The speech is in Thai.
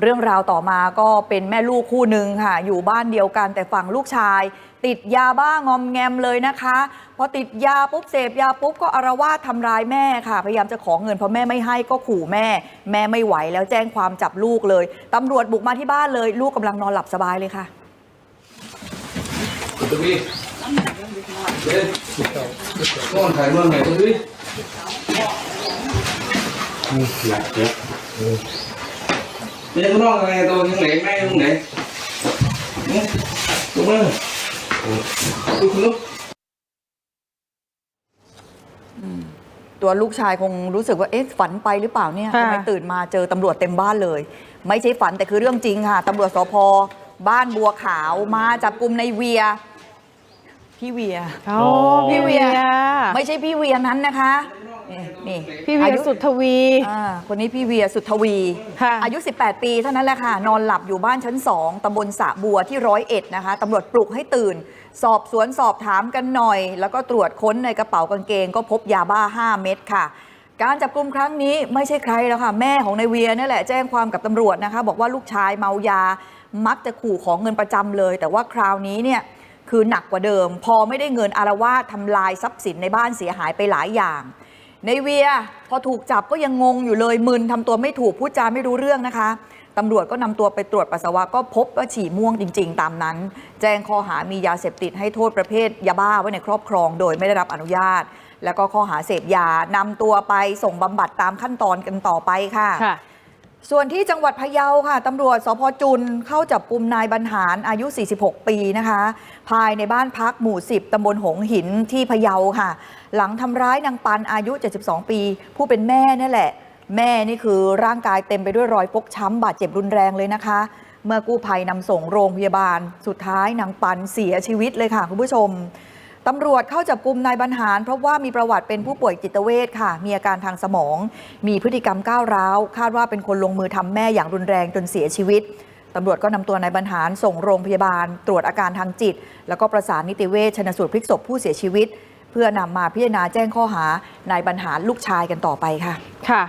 เรื่องราวต่อมาก็เป็นแม่ลูกคู่หนึ่งค่ะ อยู่บ้านเดียวกันแต่ฝั่งลูกชาย ติดยาบ้างอมแงมเลยนะคะพอติดยาปุ๊บเสพยาปุ๊บก็อารวาสทำร้ายแม่ค่ะ พยายามจะขอเงินพอแม่ไม่ให้ก็ขู่แม่ แม่ไม่ไหวแล้วแจ้งความจับลูกเลยตำรวจบุกมาที่บ้านเลย ลูกกำลังนอนหลับสบายเลยค่ะ Tụi đi. Lên. Con thầy mương này tụi đi. Dạ, dạ. Đây có non này tôi nhưng này may không này. Đúng không? Tôi không lúc. ตัวลูกชายคงรู้สึกว่าเอ๊ะฝันไปหรือเปล่าเนี่ยค่ะทำไมตื่นมาเจอตำรวจเต็มบ้านเลย ไม่ใช่ฝันแต่คือเรื่องจริงค่ะตำรวจสพบ้านบัวขาวมาจับกลุ่มในเวีย พี่เวียโอ้พี่เวียไม่ไม่ใช่พี่เวียนั้นนะคะ นี่นี่พี่เวียอายุสุดทวี อ่าคนนี้พี่เวียสุทธวี ค่ะอายุ 18 ปีเท่านั้นแหละค่ะ นอนหลับอยู่บ้านชั้น 2ตำบลสระบัวที่ร้อยเอ็ดนะคะตำรวจปลุกให้ตื่น สอบสวนสอบถามกันหน่อย แล้วก็ตรวจค้นในกระเป๋ากางเกง ก็พบยาบ้า 5 เม็ดค่ะ การจับกลุ่มครั้งนี้ไม่ใช่ใครแล้วค่ะ แม่ของนายเวียนี่แหละแจ้งความกับตำรวจนะคะ บอกว่าลูกชายเมายา มักจะขู่ของเงินประจำเลย แต่ว่าคราวนี้เนี่ยคือหนักกว่าเดิม พอไม่ได้เงินอารวาสทำลายทรัพย์สินในบ้านเสียหายไปหลายอย่าง ในเวียพอถูกจับก็ยังงงอยู่เลยมึนทำตัวไม่ถูกพูดจาไม่รู้เรื่องนะคะตำรวจก็นำตัวไปตรวจปัสสาวะก็พบว่าฉี่ม่วงจริง ๆ ตามนั้น แจ้งข้อหามียาเสพติดให้โทษประเภทยาบ้าไว้ในครอบครอง โดยไม่ได้รับอนุญาต แล้วก็ข้อหาเสพยานำตัวไปส่งบำบัดตามขั้นตอนกันต่อไปค่ะค่ะ ส่วนที่จังหวัดพะเยาค่ะตำรวจสพจุนเข้าจับกลุ่มนายบรรหารอายุ 46 ปีนะคะ ภายในบ้านพักหมู่ 10 ตำบลหงหินที่พะเยาค่ะ หลังทำร้ายนางปันอายุ 72 ปี ผู้เป็นแม่นั่แหละ แม่นี่คือร่างกายเต็มไปด้วยรอยฟกช้ำบาดเจ็บรุนแรงเลยนะคะ เมื่อกู้ภัยนำส่งโรงพยาบาล สุดท้ายนางปันเสียชีวิตเลยค่ะคุณผู้ชม ตำรวจเข้าจับกลุ่มนายบรรหารเพราะว่ามีประวัติเป็นผู้ป่วยจิตเวชค่ะ มีอาการทางสมอง มีพฤติกรรมก้าวร้าว คาดว่าเป็นคนลงมือทำแม่อย่างรุนแรงจนเสียชีวิตตำรวจก็นำตัวนายบรรหารส่งโรงพยาบาล ตรวจอาการทางจิต แล้วก็ประสานนิติเวชชนสูตรพลิกศพผู้เสียชีวิต เพื่อนำมาพิจารณาแจ้งข้อหานายบรรหารลูกชายกันต่อไปค่ะ ค่ะ